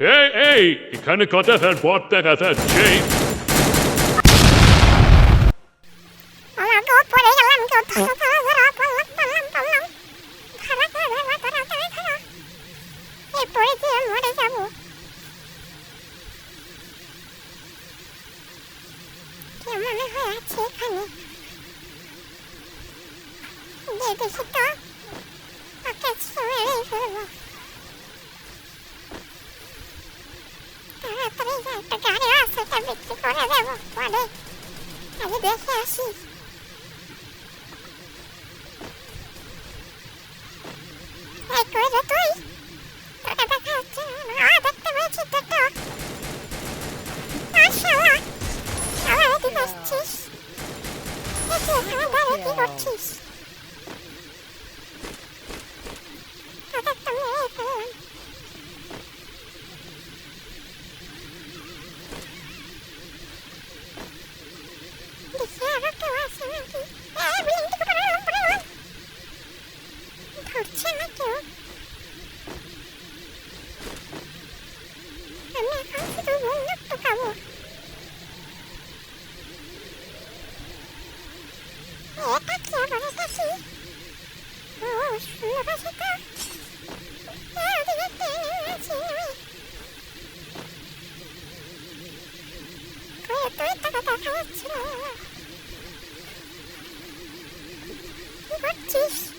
এই এই এখানে কথাটার পথ দেখা যাচ্ছে আমার তো পড়ে গেলাম তো ধরা ধরা ধরা পড়লাম পড়লাম পড়লাম ধরা ধরা ধরা ধরা ধরা ধরা এই পড়ে গিয়ে মরে যাব কে মনে হয় আছে এখানে দিয়ে দেখি তো muito carinhosa que a vitícola levou quando a vida é assim. É coisa tua, toda da calcinha, na hora que também te tocou. Nossa lá, a hora de eu tinha que mandar あっちゃなきゃダメ感じの文脈とかも見えたきゃばれたしもうその場所かああ出てるらしいのこうやっといたことは変わっちまうわ What is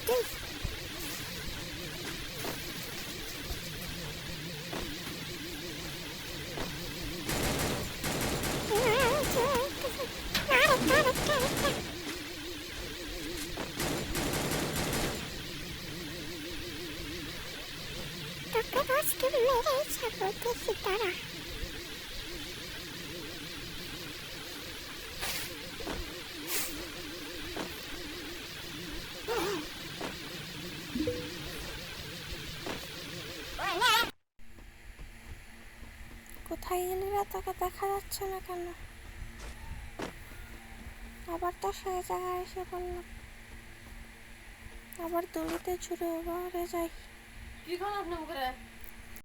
কোথায় গেলি তোকে দেখা যাচ্ছে না কেন? আবার তো সেই জায়গায় এসে পড়লাম। আবার দড়িতে ছুড়ে বারে যাই। কি খান আপনি করে